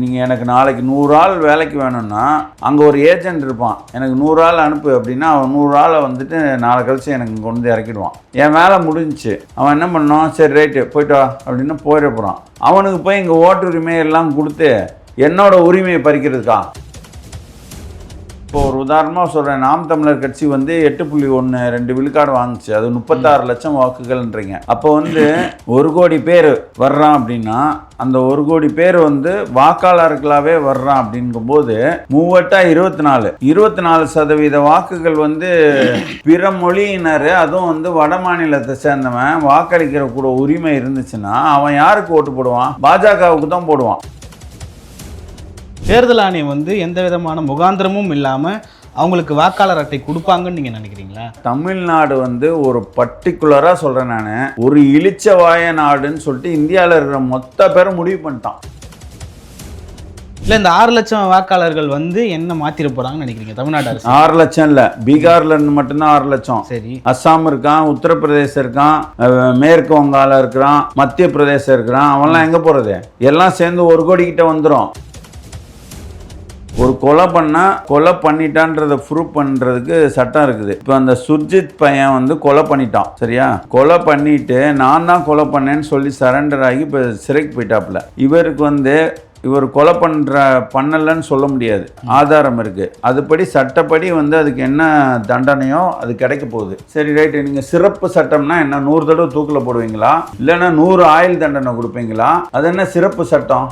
நீங்கள் எனக்கு நாளைக்கு நூறு ஆள் வேலைக்கு வேணும்னா அங்கே ஒரு ஏஜென்ட் இருப்பான். எனக்கு நூறு ஆள் அனுப்பு அப்படின்னா அவன் நூறு ஆளை வந்துட்டு நாளை கழிச்சு எனக்கு இங்கே கொண்டு வந்து இறக்கிடுவான். என் வேலை முடிஞ்சிச்சு. அவன் என்ன பண்ணான்? சரி ரைட்டு போயிட்டா அப்படின்னு போயிட போகிறான் அவனுக்கு போய் இங்கே ஓட்டுரிமை எல்லாம் கொடுத்து என்னோட உரிமையை பறிக்கிறதுக்கா? இப்போ ஒரு உதாரணமாக சொல்கிறேன் நாம் தமிழர் கட்சி வந்து எட்டு புள்ளி ஒன்று ரெண்டு விழுக்காடு வாங்குச்சு. அது முப்பத்தாறு லட்சம் வாக்குகள்ன்றீங்க. அப்போ வந்து ஒரு கோடி பேர் வர்றான் அப்படின்னா அந்த ஒரு கோடி பேர் வந்து வாக்காளர்களாகவே வர்றான் அப்படிங்கும்போது மூவட்டா இருபத்தி நாலு இருபத்தி நாலு சதவீத வாக்குகள் வந்து பிற மொழியினர் அதுவும் வந்து வட மாநிலத்தை சேர்ந்தவன் வாக்களிக்கிற கூட உரிமை இருந்துச்சுன்னா அவன் யாருக்கு ஓட்டு போடுவான்? பாஜகவுக்கு தான் போடுவான். தேர்தல் ஆணையம் வந்து எந்த விதமான முகாந்திரமும் இல்லாமல் அவங்களுக்கு வாக்காளர் அட்டை கொடுப்பாங்கன்னு நீங்கள் நினைக்கிறீங்களா? தமிழ்நாடு வந்து ஒரு பர்டிகுலராக சொல்கிறேன் நான். ஒரு இளிச்சவாய நாடுன்னு சொல்லிட்டு இந்தியாவில் இருக்கிற மொத்த பேரும் முடிவு பண்ணிட்டான். இல்லை இந்த ஆறு லட்சம் வாக்காளர்கள் வந்து என்ன மாத்திர போறாங்கன்னு நினைக்கிறீங்க தமிழ்நாடு அரசு? ஆறு லட்சம் இல்லை. பீகார்ல இருந்து மட்டும்தான் ஆறு லட்சம். சரி. அஸ்ஸாம் இருக்கான் உத்தரப்பிரதேசம் இருக்கான் மேற்கு வங்காளம் இருக்கிறான் மத்திய பிரதேசம் இருக்கிறான் அவன்லாம் எங்கே போகிறது எல்லாம் சேர்ந்து ஒரு கோடி கிட்ட வந்துடும் ஒரு கொலை பண்ணா கொலை பண்ணிட்டான்றத ப்ரூவ் பண்ணுறதுக்கு சட்டம் இருக்குது. இப்போ அந்த சுர்ஜித் பையன் வந்து கொலை பண்ணிட்டான் சரியா? கொலை பண்ணிட்டு நான் தான் கொலை பண்ணேன்னு சொல்லி சரண்டர் ஆகி இப்போ சிறைக்கு போயிட்டாப்புல. இவருக்கு வந்து இவர் கொலை பண்ணுற பண்ணலைன்னு சொல்ல முடியாது. ஆதாரம் இருக்கு. அதுபடி சட்டப்படி வந்து அதுக்கு என்ன தண்டனையோ அது கிடைக்க போகுது. சரி ரைட்டு நீங்கள் சிறப்பு சட்டம்னா என்ன? நூறு தடவை தூக்கில் போடுவீங்களா? இல்லைன்னா நூறு ஆயுள் தண்டனை கொடுப்பீங்களா? அது என்ன சிறப்பு சட்டம்?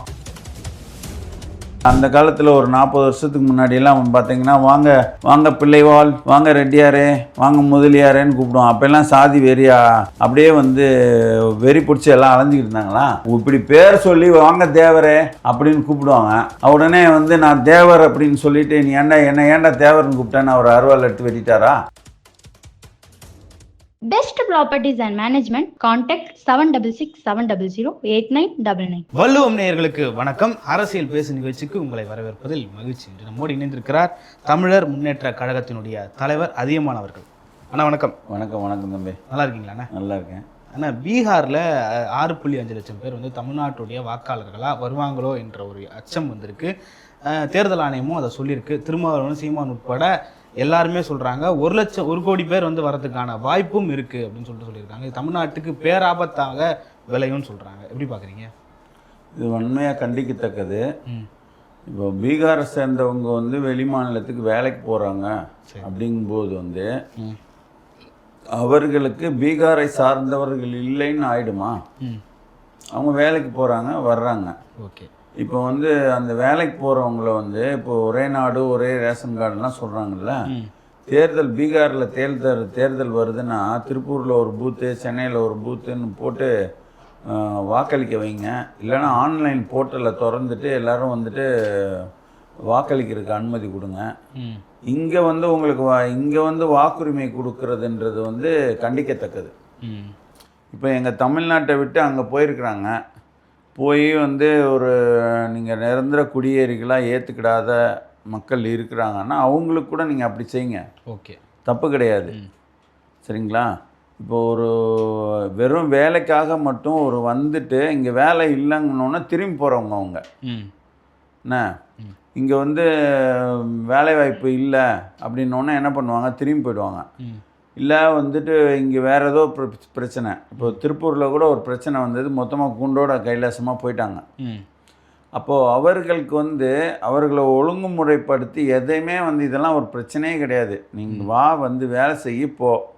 அந்த காலத்தில் ஒரு நாற்பது வருஷத்துக்கு முன்னாடியெல்லாம் பார்த்தீங்கன்னா வாங்க வாங்க பிள்ளைவாள் வாங்க ரெட்டியாரே வாங்க முதலியாரேன்னு கூப்பிடுவோம் அப்போல்லாம் சாதி வெறியா அப்படியே வந்து வெறி பிடிச்சி எல்லாம் அலைஞ்சிக்கிட்டு இருந்தாங்களா? இப்படி பேர் சொல்லி வாங்க தேவரே அப்படின்னு கூப்பிடுவாங்க. உடனே வந்து நான் தேவர் அப்படின்னு சொல்லிட்டு நீ ஏன்டா என்ன ஏன்டா தேவர்னு கூப்பிட்டேன்னு அவர் அருவாள் எடுத்து வெட்டிட்டாரா? Best Properties and Management, contact 766-700-8999. வள்ளுவம் நேயர்களுக்கு வணக்கம். அரசியல் பேசு நிகழ்ச்சிக்கு உங்களை வரவேற்பதில் மகிழ்ச்சி இன்று நம்மோடு இணைந்திருக்கிறார் தமிழர் முன்னேற்ற கழகத்தினுடைய தலைவர் அதியமான் அவர்கள். அண்ணா வணக்கம். வணக்கம் வணக்கம் தம்பி. நல்லா இருக்கீங்களா அண்ணா? நல்லா இருக்கேன். அண்ணா பீகாரில் ஆறு புள்ளி அஞ்சு லட்சம் பேர் வந்து தமிழ்நாட்டுடைய வாக்காளர்களாக வருவாங்களோ என்ற ஒரு அச்சம் வந்திருக்கு. தேர்தல் ஆணையமும் அதை சொல்லியிருக்கு. திருமாவளவன் சீமான் உட்பட எல்லாருமே சொல்கிறாங்க ஒரு லட்சம் ஒரு கோடி பேர் வந்து வரதுக்கான வாய்ப்பும் இருக்குது அப்படின்னு சொல்லிட்டு சொல்லியிருக்காங்க. இது தமிழ்நாட்டுக்கு பேராபத்தாக விளையும்னு சொல்கிறாங்க எப்படி பார்க்குறீங்க இது உண்மையாக கண்டிக்கத்தக்கது. இப்போ பீகாரை சேர்ந்தவங்க வந்து வெளி மாநிலத்துக்கு வேலைக்கு போகிறாங்க அப்படிங்கும்போது வந்து அவர்களுக்கு பீகாரை சார்ந்தவர்கள் இல்லைன்னு ஆயிடுமா? அவங்க வேலைக்கு போகிறாங்க வர்றாங்க. ஓகே. இப்போ வந்து அந்த வேலைக்கு போகிறவங்கள வந்து இப்போ ஒரே நாடு ஒரே ரேஷன் கார்டுலாம் சொல்கிறாங்கல்ல தேர்தல் பீகாரில் தேர்தல் தேர்தல் வருதுன்னா திருப்பூரில் ஒரு பூத்து சென்னையில் ஒரு பூத்துன்னு போட்டு வாக்களிக்க வைங்க. இல்லைன்னா ஆன்லைன் போர்ட்டலில் திறந்துட்டு எல்லாரும் வந்துட்டு வாக்களிக்கிறதுக்கு அனுமதி கொடுங்க. இங்கே வந்து உங்களுக்கு வா இங்கே வந்து வாக்குரிமை கொடுக்கறதுன்றது வந்து கண்டிக்கத்தக்கது. இப்போ எங்கள் தமிழ்நாட்டை விட்டு அங்கே போயிருக்கிறாங்க. போய் வந்து ஒரு நீங்கள் நிரந்தர குடியேறிகளாக ஏற்றுக்கிடாத மக்கள் இருக்கிறாங்கன்னா அவங்களுக்கு கூட நீங்கள் அப்படி செய்யுங்க. ஓகே. தப்பு கிடையாது. சரிங்களா? இப்போ ஒரு வெறும் வேலைக்காக மட்டும் ஒரு வந்துட்டு இங்கே வேலை இல்லைங்கன்னொன்னே திரும்பி போகிறவங்க அவங்க. என்ன. இங்கே வந்து வேலை வாய்ப்பு இல்லை அப்படின்னோடனே என்ன பண்ணுவாங்க? திரும்பி போயிடுவாங்க. இல்லை வந்துட்டு இங்கே வேறு ஏதோ பிர- பிரச்சனை. இப்போ திருப்பூரில் கூட ஒரு பிரச்சனை வந்தது. மொத்தமாக குண்டோட கைலாசமாக போயிட்டாங்க. ம். அப்போது அவர்களுக்கு வந்து அவர்களை ஒழுங்குமுறைப்படுத்தி எதையுமே வந்து இதெல்லாம் ஒரு பிரச்சனையே கிடையாது. நீங்கள் வா வந்து வேலை செய்ய போ.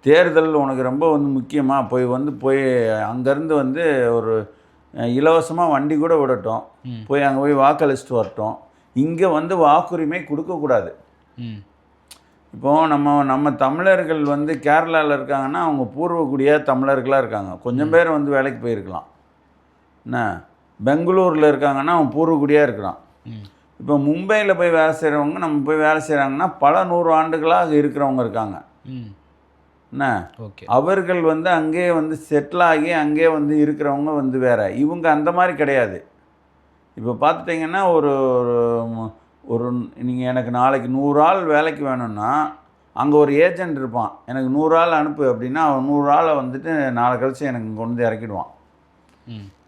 தேர்தல் உனக்கு ரொம்ப வந்து முக்கியமாக போய் வந்து போய் அங்கேருந்து வந்து ஒரு இலவசமாக வண்டி கூட விடட்டும். போய் அங்கே போய் வாக்களிச்சுட்டு வரட்டும். இங்கே வந்து வாக்குரிமை கொடுக்கக்கூடாது. ம் இப்போ நம்ம நம்ம தமிழர்கள் வந்து கேரளாவில் இருக்காங்கன்னா அவங்க பூர்வக்குடியாக தமிழர்களாக இருக்காங்க. கொஞ்சம் பேர் வந்து வேலைக்கு போயிருக்கலாம். என்ன? பெங்களூரில் இருக்காங்கன்னா அவன் பூர்வக்குடியாக இருக்கிறான். இப்போ மும்பையில் போய் வேலை செய்கிறவங்க நம்ம போய் வேலை செய்கிறாங்கன்னா பல நூறு ஆண்டுகளாக இருக்கிறவங்க இருக்காங்க. என்ன? ஓகே. அவர்கள் வந்து அங்கேயே வந்து செட்டில் ஆகி அங்கேயே வந்து இருக்கிறவங்க வந்து வேற. இவங்க அந்த மாதிரி கிடையாது. இப்போ பார்த்துட்டிங்கன்னா ஒரு ஒரு- நீங்கள் எனக்கு நாளைக்கு நூறு ஆள் வேலைக்கு வேணும்னா அங்கே ஒரு ஏஜென்ட் இருப்பான். எனக்கு நூறு ஆள் அனுப்பு அப்படின்னா அவன் நூறு ஆளை வந்துட்டு நாளை கழிச்சு எனக்கு இங்க கொண்டு வந்து இறக்கிடுவான்.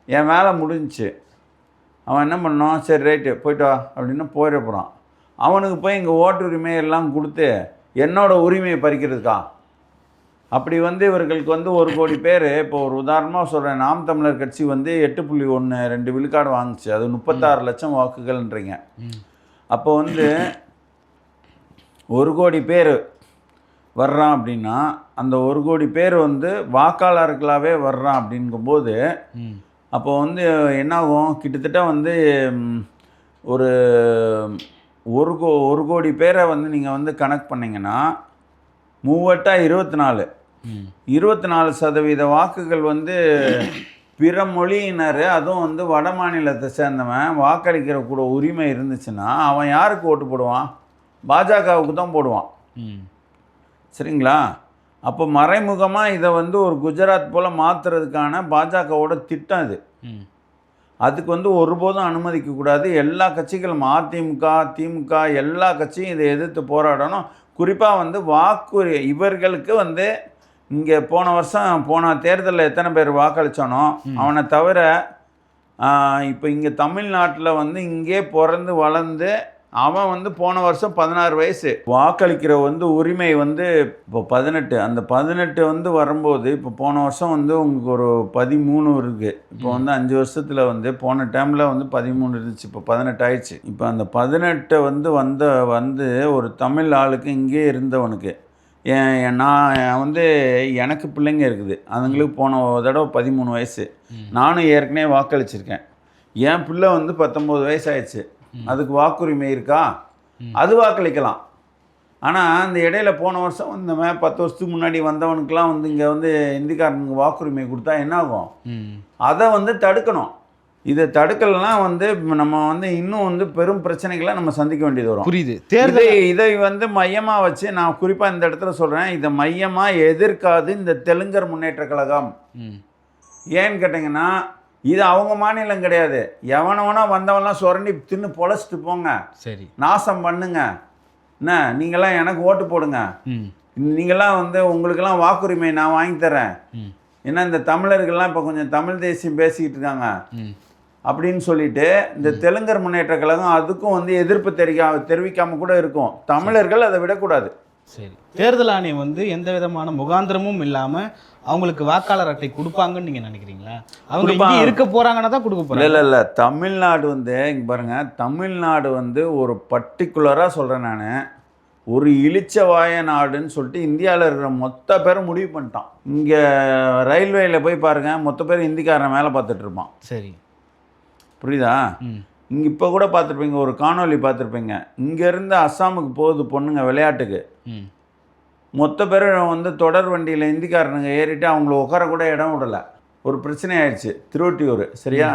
என் வேலை முடிஞ்சுச்சு அவன் என்ன பண்ணான்? சரி ரைட்டு போயிட்டு வா அப்படின்னு போயிட போகிறான் அவனுக்கு போய் இங்கே ஓட்டு உரிமை எல்லாம் கொடுத்து என்னோட உரிமையை பறிக்கிறதுக்கா? அப்படி வந்து இவர்களுக்கு வந்து ஒரு கோடி பேர் இப்போ ஒரு உதாரணமாக சொல்கிறேன் நாம் தமிழர் கட்சி வந்து எட்டு புள்ளி ஒன்று ரெண்டு விழுக்காடு வாங்குச்சு. அது முப்பத்தாறு லட்சம் வாக்குகள்ன்றீங்க. அப்போ வந்து ஒரு கோடி பேர் வர்றான் அப்படின்னா அந்த ஒரு கோடி பேர் வந்து வாக்காளர்களாகவே வர்றான் அப்படிங்கும்போது அப்போ வந்து என்னாகும்? கிட்டத்தட்ட வந்து ஒரு ஒரு கோ ஒரு கோடி பேரை வந்து நீங்கள் வந்து கணக்கு பண்ணீங்கன்னா மூவட்டா இருபத்தி நாலு. இருபத்தி நாலு சதவீத வாக்குகள் வந்து பிற மொழியினர் அதுவும் வந்து வட மாநிலத்தை சேர்ந்தவன் வாக்களிக்கிற கூட உரிமை இருந்துச்சுன்னா அவன் யாருக்கு ஓட்டு போடுவான்? பாஜகவுக்கு தான் போடுவான். சரிங்களா? அப்போ மறைமுகமாக இதை வந்து ஒரு குஜராத் போல் மாற்றுறதுக்கான பாஜகவோட திட்டம் இது. ம். அதுக்கு வந்து ஒருபோதும் அனுமதிக்க கூடாது. எல்லா கட்சிகளும் அதிமுக திமுக எல்லா கட்சியும் இதை எதிர்த்து போராடணும். குறிப்பாக வந்து வாக்குரி இவர்களுக்கு வந்து இங்கே போன வருஷம் போன தேர்தலில் எத்தனை பேர் வாக்களித்தானோ அவனை தவிர இப்போ இங்கே தமிழ்நாட்டில் வந்து இங்கே பிறந்து வளர்ந்து அவன் வந்து போன வருஷம் பதினாறு வயசு. வாக்களிக்கிற வந்து உரிமை வந்து இப்போ பதினெட்டு. அந்த பதினெட்டு வந்து வரும்போது இப்போ போன வருஷம் வந்து உங்களுக்கு ஒரு பதிமூணு இருக்குது இப்போ வந்து அஞ்சு வருஷத்தில் வந்து போன டைமில் வந்து பதிமூணு இருந்துச்சு. இப்போ பதினெட்டு ஆயிடுச்சு. இப்போ அந்த பதினெட்டை வந்து வந்த வந்து ஒரு தமிழ் ஆளுக்கு இங்கே இருந்தவனுக்கு. நான் வந்து எனக்கு பிள்ளைங்க இருக்குது. அதுங்களுக்கு போன தடவை பதிமூணு வயசு. நானும் ஏற்கனவே வாக்களிச்சிருக்கேன். என் பிள்ளை வந்து பத்தொம்போது வயசு ஆயிடுச்சு அதுக்கு வாக்குரிமை இருக்கா? அது வாக்களிக்கலாம். ஆனால் அந்த இடையில போன வருஷம் வந்தவன் பத்து வருஷத்துக்கு முன்னாடி வந்தவனுக்கெல்லாம் வந்து இங்கே வந்து இந்திக்காரனுக்கு வாக்குரிமை கொடுத்தா என்ன ஆகும் அதை வந்து தடுக்கணும். இதை தடுக்கலைன்னா வந்து நம்ம வந்து இன்னும் வந்து பெரும் பிரச்சனைகளை நம்ம சந்திக்க வேண்டியது வரும். புரியுது. தேர்தல் இதை இதை வந்து மையமாக வச்சு நான் குறிப்பாக இந்த இடத்துல சொல்கிறேன் இதை மையமாக எதிர்க்காது இந்த தெலுங்கர் முன்னேற்ற கழகம். ஏன்னு கேட்டிங்கன்னா இது அவங்க மாநிலம் கிடையாது. எவனவனா வந்தவன்லாம் சுரண்டி தின்னு பொழைச்சிட்டு போங்க. சரி. நாசம் பண்ணுங்க. என்ன? நீங்களாம் எனக்கு ஓட்டு போடுங்க. நீங்களாம் வந்து உங்களுக்கெல்லாம் வாக்குரிமை நான் வாங்கி தரேன். ஏன்னா இந்த தமிழர்கள்லாம் இப்போ கொஞ்சம் தமிழ் தேசியம் பேசிக்கிட்டு இருக்காங்க. அப்படின்னு சொல்லிட்டு இந்த தெலுங்கர் முன்னேற்ற கழகம் அதுக்கும் வந்து எதிர்ப்பு தெரிவிக்க தெரிவிக்காம கூட இருக்கும். தமிழர்கள் அதை விடக்கூடாது. சரி. தேர்தல் ஆணையம் வந்து எந்த விதமான முகாந்திரமும் இல்லாம அவங்களுக்கு வாக்காளர் அட்டை கொடுப்பாங்கன்னு நீங்க நினைக்கிறீங்களா? அவங்க இங்கே. இருக்க போறாங்கன்னா தான் கொடுக்க இல்லை போறாங்க. இல்லை இல்லை தமிழ்நாடு வந்து இங்கே பாருங்க தமிழ்நாடு வந்து ஒரு பர்டிகுலராக சொல்கிறேன் நான். ஒரு இளிச்சவாய நாடுன்னு சொல்லிட்டு இந்தியாவில் இருக்கிற மொத்த பேரும் முடிவு பண்ணிட்டான். இங்கே ரயில்வேயில் போய் பாருங்கள் மொத்த பேர் இந்திக்காரன் மேலே பார்த்துட்டு இருப்பான். சரி. புரியுதா? இங்கே இப்போ கூட பார்த்துருப்பீங்க ஒரு காணொளி பார்த்துருப்பீங்க. இங்கேருந்து அஸ்ஸாமுக்கு போகுது பொண்ணுங்க விளையாட்டுக்கு. மொத்த பேரும் வந்து தொடர் வண்டியில் இந்திக்காரனுங்க ஏறிட்டு அவங்கள உட்கார கூட இடம் விடல. ஒரு பிரச்சனை ஆயிடுச்சு திருவொட்டியூர் சரியா?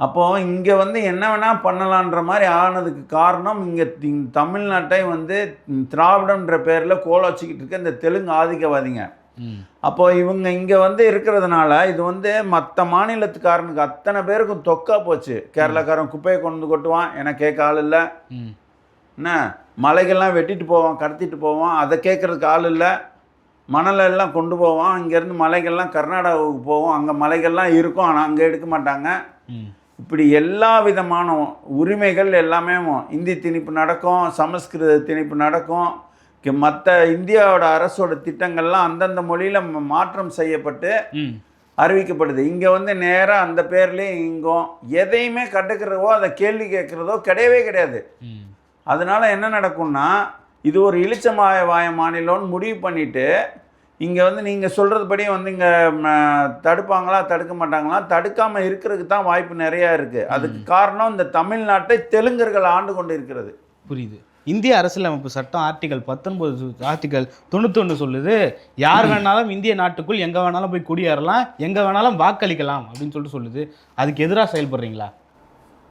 அப்போது இங்கே வந்து என்ன வேணால் பண்ணலான்ற மாதிரி ஆனதுக்கு காரணம் இங்கே தமிழ்நாட்டை வந்து திராவிடம்ன்ற பேரில் கோல வச்சுக்கிட்டு இருக்க இந்த தெலுங்கு ஆதிக்கவாதிங்க. அப்போ இவங்க இங்கே வந்து இருக்கிறதுனால இது வந்து மற்ற மாநிலத்துக்காரனுக்கு அத்தனை பேருக்கும் தொக்கா போச்சு. கேரளாக்காரன் குப்பையை கொண்டு கொட்டுவான் எனக்கு கேட்க ஆள் இல்லை. என்ன? மலைகள்லாம் வெட்டிட்டு போவான் கடத்திட்டு போவான் அதை கேட்குறதுக்கு ஆள் இல்லை. மணலை எல்லாம் கொண்டு போவான் இங்கேருந்து மலைகள்லாம் கர்நாடகாவுக்கு போவோம் அங்கே மலைகள்லாம் இருக்கும் ஆனால் அங்கே எடுக்க மாட்டாங்க. இப்படி எல்லா விதமான உரிமைகள் எல்லாமே இந்தி திணிப்பு நடக்கும் சமஸ்கிருத திணிப்பு நடக்கும். மற்ற இந்தியாவோட அரசோட திட்டங்கள்லாம் அந்தந்த மொழியில் மாற்றம் செய்யப்பட்டு அறிவிக்கப்படுது. இங்கே வந்து நேராக அந்த பேர்லேயே இங்கும் எதையுமே கண்டுக்கிறதோ அதை கேள்வி கேட்குறதோ கிடையவே கிடையாது. அதனால என்ன நடக்கும்னா இது ஒரு இளிச்சமாய வாய மாநிலம்னு முடிவு பண்ணிட்டு இங்கே வந்து நீங்கள் சொல்கிறதுபடி வந்து இங்கே தடுப்பாங்களா தடுக்க மாட்டாங்களா தடுக்காமல் இருக்கிறதுக்கு தான் வாய்ப்பு நிறையா இருக்குது அதுக்கு காரணம் இந்த தமிழ்நாட்டை தெலுங்கர்கள் ஆண்டு கொண்டு இருக்கிறது. புரியுது. இந்திய அரசியலமைப்பு சட்டம் ஆர்டிகல் பத்தொன்பது ஆர்டிகல் தொண்ணூத்தொன்று சொல்லுது. யார் வேணாலும் இந்திய நாட்டுக்குள் எங்கே வேணாலும் போய் குடியேறலாம் எங்கே வேணாலும் வாக்களிக்கலாம் அப்படின்னு சொல்லிட்டு சொல்லுது. அதுக்கு எதிராக செயல்படுறீங்களா?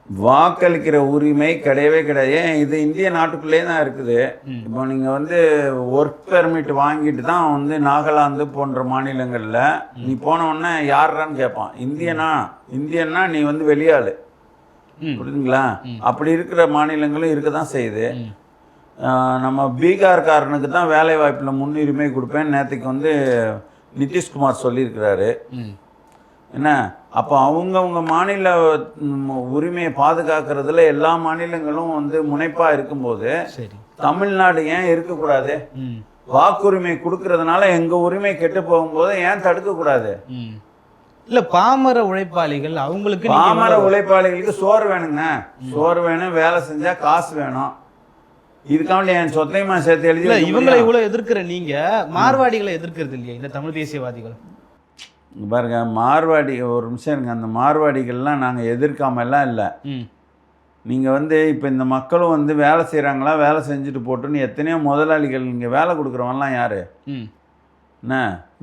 வாக்களிக்கிற உரிமை கிடையவே கிடையாது. ஏன்? இது இந்திய நாட்டுக்குள்ளே தான் இருக்குது. இப்போ நீங்கள் வந்து ஒர்க் பெர்மிட் வாங்கிட்டு தான் வந்து நாகாலாந்து போன்ற மாநிலங்களில் நீ போன உடனே யாருன்னு கேட்பான் இந்தியனா? இந்தியன்னா நீ வந்து வெளியாள். புரியுதுங்களா அப்படி இருக்கிற மாநிலங்களும் இருக்க தான் செய்யுது நம்ம பீகார்காரனுக்கு தான் வேலை வாய்ப்பில் முன்னுரிமை கொடுப்பேன். நேற்றுக்கு வந்து நிதிஷ்குமார் சொல்லியிருக்கிறாரு. ம். என்ன? அப்போ அவங்கவுங்க மாநில உரிமையை பாதுகாக்கிறதுல எல்லா மாநிலங்களும் வந்து முனைப்பாக இருக்கும்போது தமிழ்நாடு ஏன் இருக்கக்கூடாது? வாக்குரிமை கொடுக்கறதுனால எங்கள் உரிமை கெட்டு போகும்போது ஏன் தடுக்கக்கூடாது? ம். இல்ல பாமர உழைப்பாளிகள் அவங்களுக்கு பாமர உழைப்பாளிகளுக்கு சோறு வேணுங்க. சோறு வேணும் வேலை செஞ்சா காசு வேணும். இதுக்காண்டி என் சொத்தையுமா சேர்த்து எழுதி இவங்களை? இவ்வளவு எதிர்க்கிற நீங்க மார்வாடிகளை எதிர்க்கிறது இல்லையா? இந்த தமிழ் தேசியவாதிகள்? பாருங்க மார்வாடி ஒரு நிமிஷம் இருங்க. அந்த மார்வாடிகள்லாம் நாங்கள் எதிர்க்காம எல்லாம் இல்லை நீங்கள் வந்து இப்போ இந்த மக்களும் வந்து வேலை செய்கிறாங்களா வேலை செஞ்சுட்டு போட்டுன்னு எத்தனையோ முதலாளிகள் இங்கே வேலை கொடுக்குறவன்லாம் யார்? என்ன?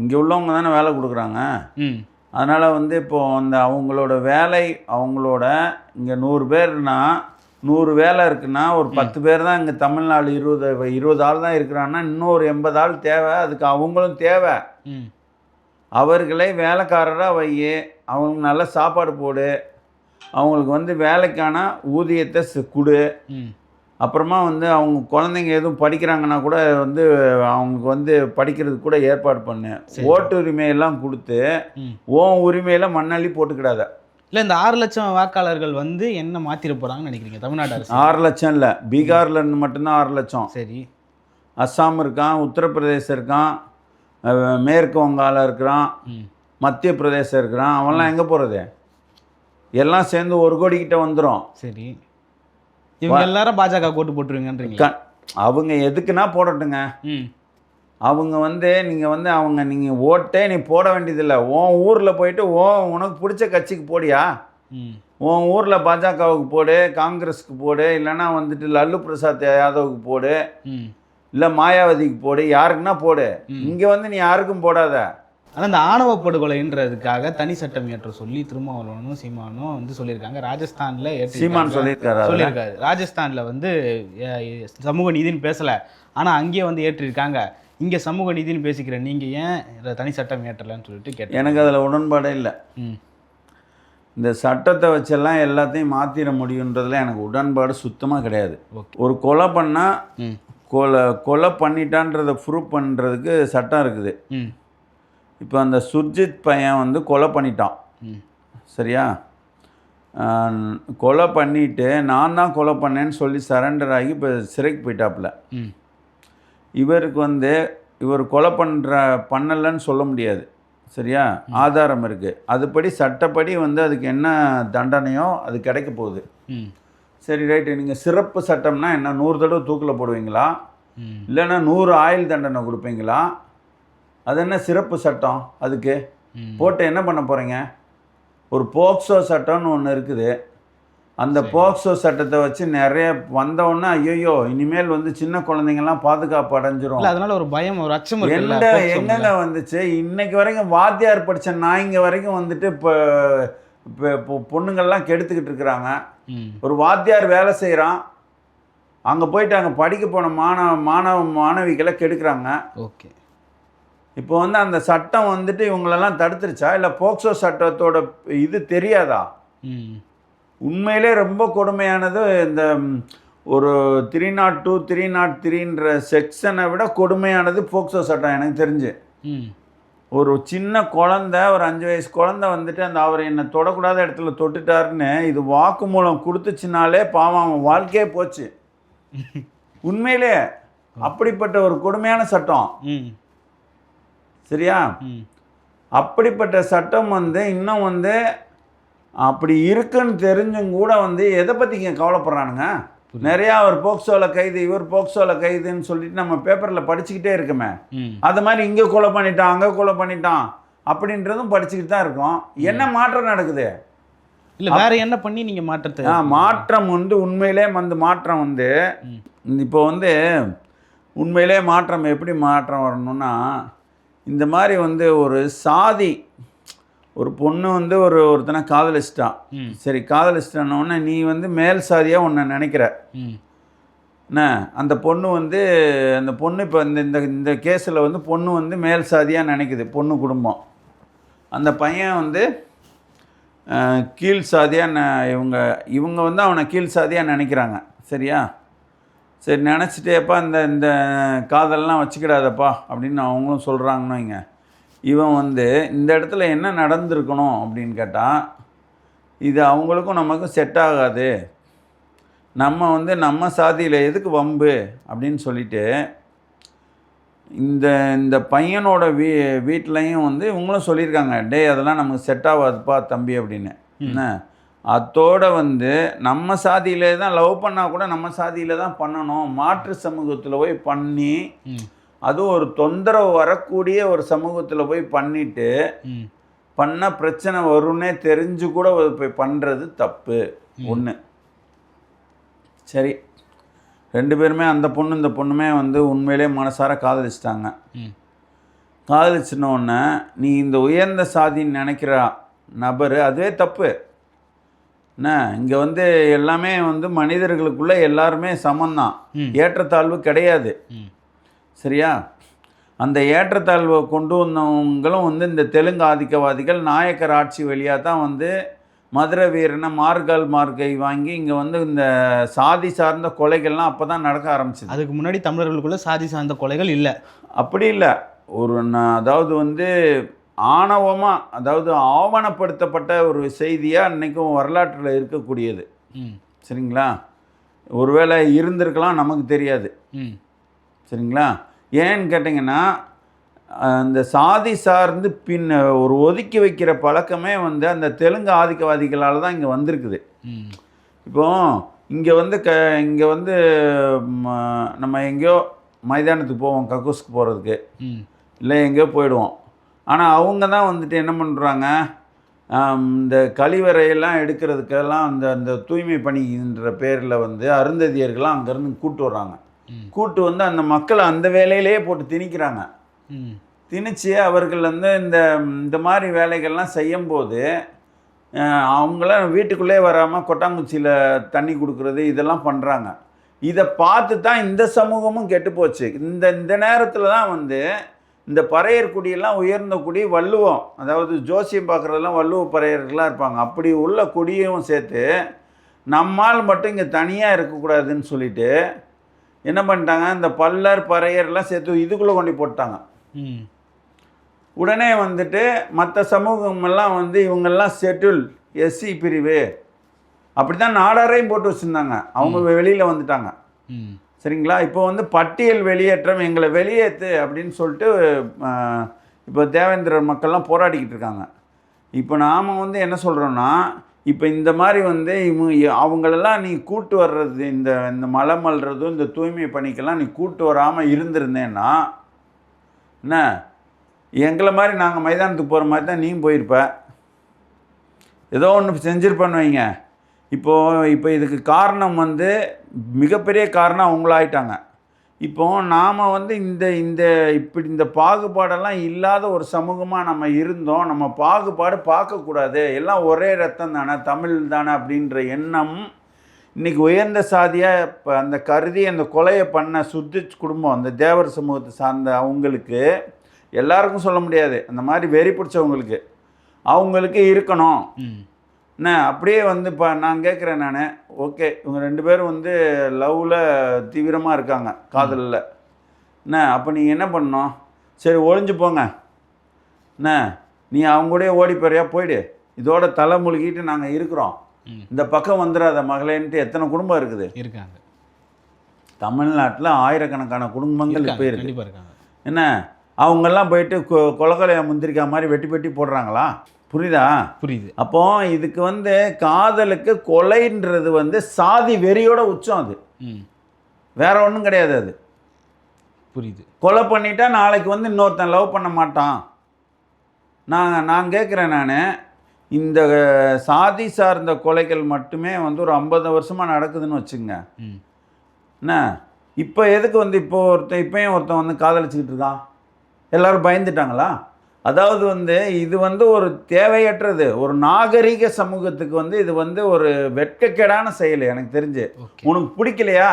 இங்கே உள்ளவங்க தானே வேலை கொடுக்குறாங்க? அதனால் வந்து இப்போது அந்த அவங்களோட வேலை அவங்களோட இங்கே நூறு பேர்னா நூறு வேலை இருக்குன்னா ஒரு பத்து பேர் தான் இங்கே தமிழ்நாடு இருபது இருபது ஆள் தான் இருக்கிறான்னா இன்னொரு எண்பது ஆள் தேவை. அதுக்கு அவங்களும் தேவை. அவர்களை வேலைக்காரராக வை அவங்களுக்கு நல்ல சாப்பாடு போடு அவங்களுக்கு வந்து வேலைக்கான ஊதியத்தை கொடு. அப்புறமா வந்து அவங்க குழந்தைங்க எதுவும் படிக்கிறாங்கன்னா கூட வந்து அவங்களுக்கு வந்து படிக்கிறதுக்கு கூட ஏற்பாடு பண்ணு. ஓட்டு உரிமையெல்லாம் கொடுத்து ஓன் உரிமையில மண்ணள்ளி போட்டுக்கிடாத. இல்ல இந்த ஆறு லட்சம் வாக்காளர்கள் வந்து என்ன மாத்திர போறாங்கன்னு நினைக்கிறீங்க? தமிழ்நாடு அரசு. ஆறு லட்சம் இல்லை. பீகார்ல இருந்து மட்டும்தான் ஆறு லட்சம். சரி. அஸ்ஸாம் இருக்கான் உத்தரப்பிரதேசம் இருக்கான் மேற்கு வங்காளம் இருக்கிறான் மத்திய பிரதேசம் இருக்கிறான். அவன்லாம் எங்கே போகிறது எல்லாம் சேர்ந்து ஒரு கோடி கிட்ட வந்துடும் சரி. இவங்க எல்லாரும் பாஜக கோட்டு போட்டுருவீங்கன்றீங்க அவங்க எதுக்குன்னா போடட்டுங்க. ம். அவங்க வந்து நீங்கள் வந்து அவங்க நீங்கள் ஓட்டே நீ போட வேண்டியதில்லை. உன் ஊரில் போயிட்டு ஓ உனக்கு பிடிச்ச கட்சிக்கு போடியா? உன் ஊரில் பாஜகவுக்கு போடு காங்கிரஸுக்கு போடு இல்லைன்னா வந்துட்டு லல்லு பிரசாத் யாதவுக்கு போடு இல்லை மாயாவதிக்கு போடு யாருக்குன்னா போடு. இங்கே வந்து நீ யாருக்கும் போடாத. ஆனா இந்த ஆணவ படுகொலைன்றதுக்காக தனி சட்டம் இயற்ற சொல்லி திருமாவளவனும் சீமானும் வந்து சொல்லியிருக்காங்க. ராஜஸ்தான்ல. சீமான் சொல்லியிருக்காரு. சொல்லியிருக்காரு. ராஜஸ்தான்ல வந்து சமூக நீதின்னு பேசல. ஆனா அங்கேயே வந்து ஏற்றிருக்காங்க. இங்க சமூக நீதின்னு பேசிக்கிற நீங்க ஏன் தனி சட்டம் ஏற்றலன்னு சொல்லிட்டு கேட்டேன் எனக்கு அதில் உடன்பாடே இல்லை. ம். இந்த சட்டத்தை வச்செல்லாம் எல்லாத்தையும் மாற்றிட முடியுன்றதுல எனக்கு உடன்பாடு சுத்தமாக கிடையாது. ஒரு கொலை பண்ணால் கொலை கொலை பண்ணிட்டான்றதை ப்ரூவ் பண்ணுறதுக்கு சட்டம் இருக்குது. இப்போ அந்த சுர்ஜித் பையன் வந்து கொலை பண்ணிட்டான். சரியா? கொலை பண்ணிட்டு நான் தான் கொலை பண்ணேன்னு சொல்லி சரண்டர் ஆகி இப்போ சிறைக்கு போயிட்டாப்புல. இவருக்கு வந்து இவர் கொலை பண்ணுற பண்ணலைன்னு சொல்ல முடியாது. சரியா? ஆதாரம் இருக்குது அதுபடி சட்டப்படி வந்து அதுக்கு என்ன தண்டனையோ அது கிடைக்க போகுது. சரி ரைட்டு நீங்கள் சிறப்பு சட்டம்னா என்ன? நூறு தடவை தூக்கில் போடுவீங்களா? இல்லைன்னா நூறு ஆயுள் தண்டனை கொடுப்பீங்களா? அது என்ன சிறப்பு சட்டம் அதுக்கு. போட்டு என்ன பண்ண போகிறீங்க ஒரு போக்சோ சட்டம்னு ஒன்று இருக்குது. அந்த. போக்சோ சட்டத்தை வச்சு நிறைய வந்தவுடனே ஐயோ இனிமேல் வந்து சின்ன குழந்தைங்கள்லாம் பாதுகாப்பு அடைஞ்சிரும். அதனால ஒரு பயம் ஒரு அச்சம் எந்த எங்கங்க. வந்துச்சு? இன்னைக்கு வரைக்கும் வாத்தியார் படித்த நாய்ங்க வரைக்கும் வந்துட்டு இப்போ இப்போ பொண்ணுங்கள்லாம் கெடுத்துக்கிட்டு இருக்கிறாங்க. ஒரு வாத்தியார் வேலை செய்கிறான் அங்கே போயிட்டு அங்கே படிக்க போன மாணவ மாணவ மாணவிகளை கெடுக்குறாங்க. ஓகே. இப்போ வந்து அந்த சட்டம் வந்துட்டு இவங்களெல்லாம் தடுத்துருச்சா? இல்லை போக்சோ சட்டத்தோட இது தெரியாதா? உண்மையிலே ரொம்ப கொடுமையானது இந்த ஒரு three not two three not த்ரீன்ற செக்ஷனை விட கொடுமையானது போக்சோ சட்டம் எனக்கு தெரிஞ்சு. ஒரு சின்ன குழந்த ஒரு அஞ்சு வயசு குழந்த வந்துட்டு அந்த அவர் என்னை தொடக்கூடாத இடத்துல தொட்டுட்டாருன்னு இது வாக்குமூலம் கொடுத்துச்சுனாலே பாவம் அவன் வாழ்க்கையே போச்சு. உண்மையிலே அப்படிப்பட்ட ஒரு கொடுமையான சட்டம். ம். சரியா? ம். அப்படிப்பட்ட சட்டம் வந்து இன்னும் வந்து அப்படி இருக்குன்னு தெரிஞ்சும் கூட வந்து எதை பற்றிங்க கவலைப்படுறானுங்க? நிறையா அவர் போக்சோவில் கைது இவர் போக்சோவில் கைதுன்னு சொல்லிட்டு நம்ம பேப்பரில் படிச்சுக்கிட்டே இருக்கோமே. அது மாதிரி இங்கே கொலை பண்ணிட்டான் அங்கே கொலை பண்ணிட்டான் அப்படின்றதும் படிச்சுக்கிட்டு தான் இருக்கோம். என்ன மாற்றம் நடக்குது? இல்ல வேற என்ன பண்ணி நீங்க மாற்றத்தை மாற்றம் வந்து உண்மையிலே வந்து மாற்றம் வந்து. இப்போ வந்து உண்மையிலே மாற்றம் எப்படி மாற்றம் வரணும்னா இந்த மாதிரி வந்து ஒரு சாதி ஒரு பொண்ணு வந்து ஒரு ஒருத்தனை காதலிச்சிட்டான் சரி காதலிச்சிட்டானோடனே நீ வந்து மேல் சாதியாக உன்னை நினைக்கிற. என்ன? அந்த பொண்ணு வந்து அந்த பொண்ணு இப்போ இந்த இந்த இந்த கேஸில் வந்து பொண்ணு வந்து மேல் சாதியாக நினைக்குது பொண்ணு குடும்பம். அந்த பையன் வந்து கீழ் சாதியாக ந இவங்க இவங்க வந்து அவனை கீழ் சாதியாக நினைக்கிறாங்க. சரியா? சரி நினச்சிட்டேப்பா இந்த இந்த காதல்லாம் வச்சுக்கிடாதப்பா அப்படின்னு அவங்களும் சொல்கிறாங்கன்னு வைங்க. இவன் வந்து இந்த இடத்துல என்ன நடந்திருக்கணும் அப்படின்னு கேட்டால் இது அவங்களுக்கும் நமக்கும் செட் ஆகாது. நம்ம வந்து நம்ம சாதியில் எதுக்கு வம்பு அப்படின்னு சொல்லிட்டு இந்த இந்த பையனோட வீ வீட்லேயும் வந்து இவங்களும் சொல்லியிருக்காங்க டேய் அதெல்லாம் நமக்கு செட் ஆகாதுப்பா தம்பி அப்படின்னு. என்ன? அத்தோட வந்து நம்ம சாதியிலே தான் லவ் பண்ணால் கூட நம்ம சாதியில தான் பண்ணணும். மாற்று சமூகத்தில் போய் பண்ணி அதுவும் ஒரு தொந்தரவு வரக்கூடிய ஒரு சமூகத்தில் போய் பண்ணிட்டு பண்ண பிரச்சனை வரும்னே தெரிஞ்சு கூட போய் பண்ணுறது தப்பு. ஒன்று சரி. ரெண்டு பேருமே அந்த பொண்ணு இந்த பொண்ணுமே வந்து உண்மையிலே மனசார காதலிச்சிட்டாங்க. ம். காதலிச்சின உடனே நீ இந்த உயர்ந்த சாதின்னு நினைக்கிற நபர் அதுவே தப்பு. என்ன? இங்கே வந்து எல்லாமே வந்து மனிதர்களுக்குள்ள எல்லாருமே சமந்தான். ஏற்றத்தாழ்வு கிடையாது. சரியா? அந்த ஏற்றத்தாழ்வை கொண்டு வந்தவங்களும் வந்து இந்த தெலுங்கு ஆதிக்கவாதிகள் நாயக்கர் ஆட்சி வழியாக தான் வந்து மதுரை வீரனை மார்கால் மார்க்கை வாங்கி இங்கே வந்து இந்த சாதி சார்ந்த கொலைகள்லாம் அப்போ தான் நடக்க ஆரம்பிச்சது. அதுக்கு முன்னாடி தமிழர்களுக்குள்ள சாதி சார்ந்த கொலைகள் இல்லை. அப்படி இல்லை. ஒரு அதாவது வந்து ஆணவமாக அதாவது ஆவணப்படுத்தப்பட்ட ஒரு செய்தியாக இன்றைக்கும் வரலாற்றில் இருக்கக்கூடியது. சரிங்களா? ஒருவேளை இருந்திருக்கலாம் நமக்கு தெரியாது. சரிங்களா? ஏன்னு கேட்டிங்கன்னா அந்த சாதி சார்ந்து பின் ஒரு ஒதுக்கி வைக்கிற பழக்கமே வந்து அந்த தெலுங்கு ஆதிக்கவாதிகளால் தான் இங்கே வந்திருக்குது. இப்போ இங்கே வந்து க இங்கே வந்து நம்ம எங்கேயோ மைதானத்துக்கு போவோம் கக்கூஸ்க்கு போகிறதுக்கு இல்லை எங்கேயோ போயிடுவோம். ஆனால் அவங்க தான் வந்துட்டு என்ன பண்ணுறாங்க இந்த கழிவறையெல்லாம் எடுக்கிறதுக்கெல்லாம் அந்த அந்த தூய்மை பணின்ற பேரில் வந்து அருந்ததியர்கள்லாம் அங்கேருந்து கூட்டு வர்றாங்க. கூட்டு வந்து அந்த மக்களை அந்த வேலையிலேயே போட்டு திணிக்கிறாங்க. திணிச்சு அவர்கள் வந்து இந்த இந்த மாதிரி வேலைகள்லாம் செய்யும்போது அவங்களாம் வீட்டுக்குள்ளே வராமல் கொட்டாங்குச்சியில் தண்ணி கொடுக்குறது இதெல்லாம் பண்ணுறாங்க இதை பார்த்து தான் இந்த சமூகமும் கெட்டு போச்சு. இந்த இந்த நேரத்தில் தான் வந்து இந்த பறையர் குடியெல்லாம் உயர்ந்த குடி வள்ளுவம் அதாவது ஜோசியம் பார்க்குறதெல்லாம் வள்ளுவ பறையர்கள்லாம் இருப்பாங்க. அப்படி உள்ள குடியும் சேர்த்து நம்மால் மட்டும் இங்கே தனியாக இருக்கக்கூடாதுன்னு சொல்லிட்டு என்ன பண்ணிட்டாங்க? இந்த பல்லர் பறையர்லாம் சேர்த்து இதுக்குள்ளே கொண்டு போட்டாங்க உடனே வந்துட்டு மற்ற சமூகமெல்லாம் வந்து இவங்கெல்லாம் செட்டில் எஸ்சி பிரிவு. அப்படி தான் நாடாரையும் போட்டு வச்சுருந்தாங்க. அவங்க வெளியில் வந்துட்டாங்க. சரிங்களா? இப்போ வந்து பட்டியல் வெளியேற்றம் எங்களை வெளியேற்று அப்படின்னு சொல்லிட்டு இப்போ தேவேந்திர மக்கள்லாம் போராடிக்கிட்டு இருக்காங்க. இப்போ நாம் வந்து என்ன சொல்கிறோன்னா இப்போ இந்த மாதிரி வந்து இவங்க அவங்களெல்லாம் நீ கூட்டு வர்றது இந்த இந்த மலை மல்றதும் இந்த தூய்மை பணிக்கெல்லாம் நீ கூட்டு வராமல் இருந்திருந்தேன்னா என்ன? எங்களை மாதிரி நாங்கள் மைதானத்துக்கு போகிற மாதிரி தான் நீயும் போயிருப்ப. ஏதோ ஒன்று செஞ்சுருப்பேன்னு வைங்க. இப்போது இப்போ இதுக்கு காரணம் வந்து மிகப்பெரிய காரணம் அவங்களாயிட்டாங்க. இப்போ நாம் வந்து இந்த இந்த இப்படி இந்த பாகுபாடெல்லாம் இல்லாத ஒரு சமூகமாக நம்ம இருந்தோம். நம்ம பாகுபாடு பார்க்கக்கூடாது. எல்லாம் ஒரே ரத்தம் தானே தமிழ் தானே அப்படின்ற எண்ணம் இன்றைக்கி உயர்ந்த சாதியாக இப்போ அந்த கருதி அந்த கொலையை பண்ண சுத்தி குடும்பம் அந்த தேவர் சமூகத்தை சார்ந்த அவங்களுக்கு எல்லாருக்கும் சொல்ல முடியாது. அந்த மாதிரி வெறி பிடிச்சவங்களுக்கு. அவங்களுக்கு இருக்கணும். என்ன அப்படியே வந்து இப்போ நான் கேட்குறேன் நான். ஓகே இவங்க ரெண்டு பேரும் வந்து லவ்வில் தீவிரமாக இருக்காங்க காதலில். என்ன அப்போ நீங்கள் என்ன பண்ணணும்? சரி ஒளிஞ்சு போங்க. என்ன நீ அவங்க கூடயே ஓடி போறியா? போயிடு. இதோட தலை முழுகிட்டு நாங்கள் இருக்கிறோம். இந்த பக்கம் வந்துடாத மகளேன்ட்டு எத்தனை குடும்பம் இருக்குது? இருக்காங்க. தமிழ்நாட்டில் ஆயிரக்கணக்கான குடும்பங்கள் இப்போ இருக்காங்க. என்ன அவங்கெல்லாம் போயிட்டு கொ- கொலக்கொலையை முந்திரிக்காய் மாதிரி வெட்டி வெட்டி போடுறாங்களா? புரியுதா? புரியுது. அப்போ இதுக்கு வந்து காதலுக்கு கொலைன்றது வந்து சாதி வெறியோட உச்சம் அது. வேற ஒன்றும் கிடையாது அது. புரியுது. கொலை பண்ணிட்டா நாளைக்கு வந்து இன்னொருத்தன் லவ் பண்ண மாட்டான். நான் நான் கேட்குறேன் நான். இந்த சாதி சார்ந்த கொலைகள் மட்டுமே வந்து ஒரு ஐம்பது வருஷமாக நடக்குதுன்னு வச்சுங்க என்ன? இப்போ எதுக்கு வந்து இப்போ ஒருத்தன் இப்போயும் ஒருத்தன் வந்து காதலிச்சுக்கிட்டு இருக்கான் எல்லாரும் பயந்துட்டாங்களா? அதாவது வந்து இது வந்து ஒரு தேவையற்றது. ஒரு நாகரிக சமூகத்துக்கு வந்து இது வந்து ஒரு வெட்கக்கேடான செயல் எனக்கு தெரிஞ்சு. உனக்கு பிடிக்கலையா?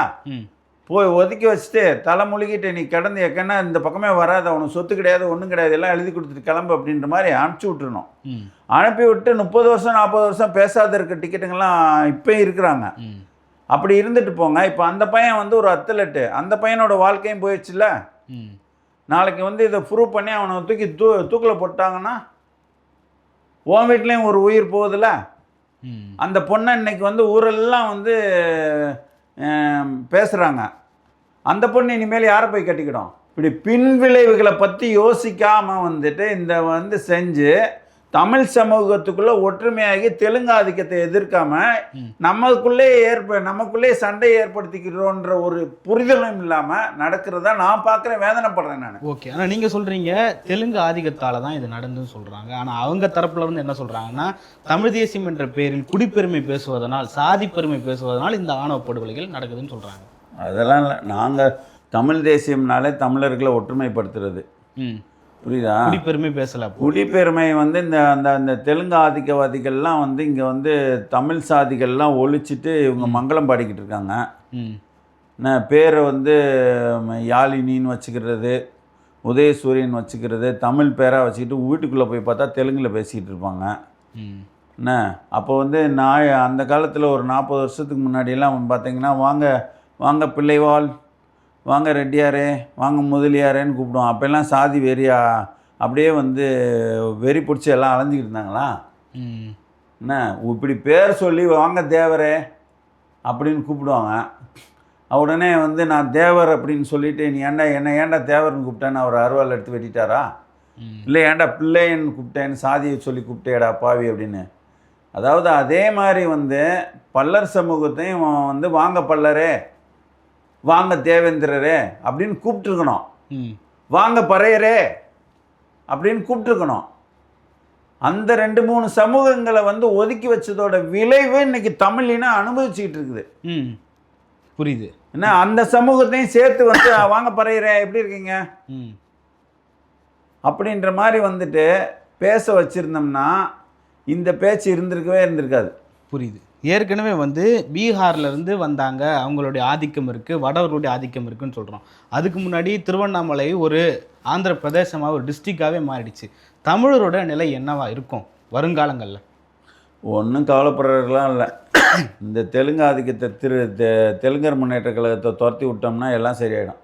போய் ஒதுக்கி வச்சுட்டு தலை முழுகிட்டு நீ கிடந்து எக்கன்னா இந்த பக்கமே வராத உனக்கு சொத்து கிடையாது ஒன்றும் கிடையாது எல்லாம் எழுதி கொடுத்துட்டு கிளம்பு அப்படின்ற மாதிரி அனுப்பிச்சி விட்டுறணும். ம். அனுப்பி விட்டு முப்பது வருஷம் நாற்பது வருஷம் பேசாத இருக்க டிக்கெட்டுங்கெல்லாம் இப்போயும் இருக்கிறாங்க. அப்படி இருந்துட்டு போங்க. இப்போ அந்த பையன் வந்து ஒரு அத்லெட்டு அந்த பையனோட வாழ்க்கையும் போயிடுச்சுல்ல? நாளைக்கு வந்து இதை ப்ரூவ் பண்ணி அவனை தூக்கி தூ தூக்கில் போட்டாங்கன்னா உன் வீட்லேயும் ஒரு உயிர் போகுதுல்ல அந்த பொண்ணை இன்னைக்கு வந்து ஊரெல்லாம் வந்து பேசுகிறாங்க அந்த பொண்ணு இனிமேல் யாரை போய் கட்டிக்கிடும்? இப்படி பின் விளைவுகளை பற்றி யோசிக்காமல் வந்துட்டு இந்த வந்து செஞ்சு தமிழ் சமூகத்துக்குள்ளே ஒற்றுமையாகி தெலுங்கு ஆதிக்கத்தை எதிர்க்காம. நமக்குள்ளே ஏற்ப நமக்குள்ளே சண்டை ஏற்படுத்திக்கிறோன்ற ஒரு புரிதலும் இல்லாமல் நடக்கிறதா நான் பார்க்குறேன் வேதனைப்படுறேன் நான். ஓகே. ஆனால் நீங்கள் சொல்கிறீங்க தெலுங்கு ஆதிக்கத்தால தான் இது நடந்துன்னு சொல்கிறாங்க ஆனால் அவங்க தரப்புல இருந்து என்ன சொல்கிறாங்கன்னா தமிழ் தேசியம் என்ற பெயரில் குடிப்பெருமை பேசுவதனால் சாதி பெருமை பேசுவதனால் இந்த ஆணவ படுகொலைகள் நடக்குதுன்னு சொல்கிறாங்க அதெல்லாம் இல்லை. நாங்கள் தமிழ் தேசியம்னாலே தமிழர்களை ஒற்றுமைப்படுத்துறது. ம். புரியுதா? குடிப்பெருமை பேசல குடிப்பெருமை வந்து இந்த அந்த அந்த தெலுங்கு ஆதிக்கவாதிகள்லாம் வந்து இங்கே வந்து தமிழ் சாதிகள்லாம் ஒழிச்சிட்டு இவங்க மங்களம் பாடிக்கிட்டு இருக்காங்க. பேரை வந்து யாழினின்னு வச்சுக்கிறது உதயசூரியன் வச்சுக்கிறது தமிழ் பேராக வச்சுக்கிட்டு வீட்டுக்குள்ளே போய் பார்த்தா தெலுங்கில் பேசிக்கிட்டு இருப்பாங்க. என்ன அப்போ வந்து நான் அந்த காலத்தில் ஒரு நாற்பது வருஷத்துக்கு முன்னாடியெல்லாம் பார்த்தீங்கன்னா வாங்க வாங்க பிள்ளைவாள் வாங்க ரெட்டியாரே வாங்க முதலியாரேன்னு கூப்பிடுவோம் அப்போல்லாம் சாதி வெறியா அப்படியே வந்து வெறி பிடிச்சி எல்லாம் அலைஞ்சிக்கிட்டு இருந்தாங்களா? என்ன இப்படி பேர் சொல்லி வாங்க தேவரே அப்படின்னு கூப்பிடுவாங்க. உடனே வந்து நான் தேவர் அப்படின்னு சொல்லிட்டு நீ ஏன்டா என்ன ஏன்டா தேவர்னு கூப்பிட்டேன்னு அவர் அருவாள் எடுத்து வெட்டிட்டாரா? இல்லை ஏன்டா பிள்ளைன்னு கூப்பிட்டேன்னு சாதியை சொல்லி கூப்பிட்டேடா பாவி அப்படின்னு. அதாவது அதே மாதிரி வந்து பல்லர் சமூகத்தையும் வந்து வாங்க பல்லரே வாங்க தேவேந்திரரே அப்படின்னு கூப்பிட்டுருக்கணும். ம். வாங்க பறையரே அப்படின்னு கூப்பிட்டுருக்கணும். அந்த ரெண்டு மூணு சமூகங்களை வந்து ஒதுக்கி வச்சதோட விளைவு இன்னைக்கு தமிழ் இனம் அனுபவிச்சுக்கிட்டு இருக்குது. ம். புரியுது. என்ன அந்த சமூகத்தையும் சேர்த்து வந்து "ஆ, வாங்க பறையரே எப்படி இருக்கீங்க? ம். அப்படின்ற மாதிரி வந்துட்டு பேச வச்சுருந்தோம்னா இந்த பேச்சு இருந்திருக்கவே இருந்திருக்காது. புரியுது. ஏற்கனவே வந்து பீகார்ல இருந்து வந்தாங்க. அவங்களுடைய ஆதிக்கம் இருக்கு. வடவர்களுடைய ஆதிக்கம் இருக்குன்னு சொல்றோம். அதுக்கு முன்னாடி திருவண்ணாமலை ஒரு ஆந்திர பிரதேசமாக ஒரு டிஸ்ட்ரிக்டாகவே மாறிடுச்சு. தமிழரோட நிலை என்னவா இருக்கும் வருங்காலங்களில்? ஒன்றும் கவலைப்படுறதுலாம் இல்லை. இந்த தெலுங்கு ஆதிக்கத்தை திரு தெ- தெலுங்கர் முன்னேற்ற கழகத்தை துரத்தி விட்டோம்னா எல்லாம் சரியாயிடும்.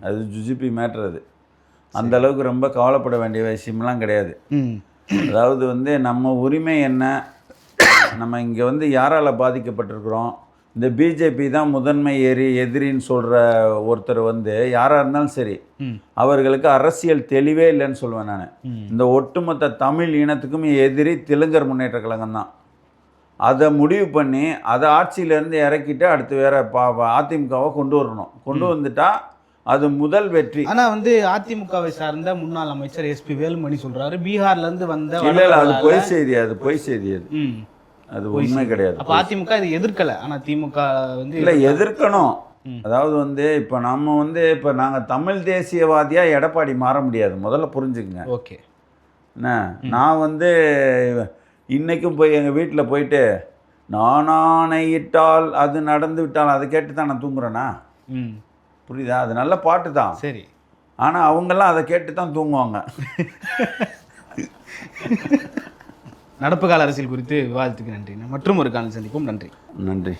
அது ஜுஜிபி மேட்ரு அது. அந்த அளவுக்கு ரொம்ப கவலைப்பட வேண்டிய விஷயம்லாம் கிடையாது. அதாவது வந்து நம்ம உரிமை என்ன? நம்ம இங்கே வந்து யாரால் பாதிக்கப்பட்டிருக்கிறோம்? இந்த பிஜேபி தான் முதன்மை எரி எதிரின்னு சொல்கிற ஒருத்தர் வந்து யாராக இருந்தாலும் சரி அவர்களுக்கு அரசியல் தெளிவே இல்லைன்னு சொல்லுவேன் நான். இந்த ஒட்டுமொத்த தமிழ் இனத்துக்கும் எதிரி தெலுங்கர் முன்னேற்ற கழகம் தான். அதை முடிவு பண்ணி அதை ஆட்சியிலேருந்து இறக்கிட்டு அடுத்து வேற பா அதிமுகவை கொண்டு வரணும். கொண்டு வந்துட்டா அது முதல் வெற்றி. ஆனா வந்து அதிமுகவை சார்ந்த முன்னாள் அமைச்சர் எஸ்பி வேலுமணி சொல்றாரு பீகார்ல இருந்து வந்த இல்லை அது பொய் செய்தி அது பொய் செய்தி அது. அது உண்மை கிடையாது. அப்ப அதிமுக இது எதிர்க்கல. ஆனா திமுக வந்து இல்லை எதிர்க்கணும். அதாவது வந்து இப்போ நம்ம வந்து இப்போ நாங்கள் தமிழ் தேசியவாதியாக எடப்பாடி மாற முடியாது. முதல்ல புரிஞ்சுக்குங்க. ஓகே. என்ன? நான் வந்து இன்னைக்கும் போய் எங்கள் வீட்டில் போயிட்டு நானானையிட்டால் அது நடந்து விட்டால் அதை கேட்டு தான் நான் தூங்குறேனா? ம். புரியுதா? அது நல்ல பாட்டு தான். சரி. ஆனால் அவங்கெல்லாம் அதை கேட்டு தான் தூங்குவாங்க. நடப்பு கால அரசியல் குறித்து விவாதத்துக்கு நன்றி. மற்றும் ஒரு காலம் சந்திப்போம். நன்றி. நன்றி.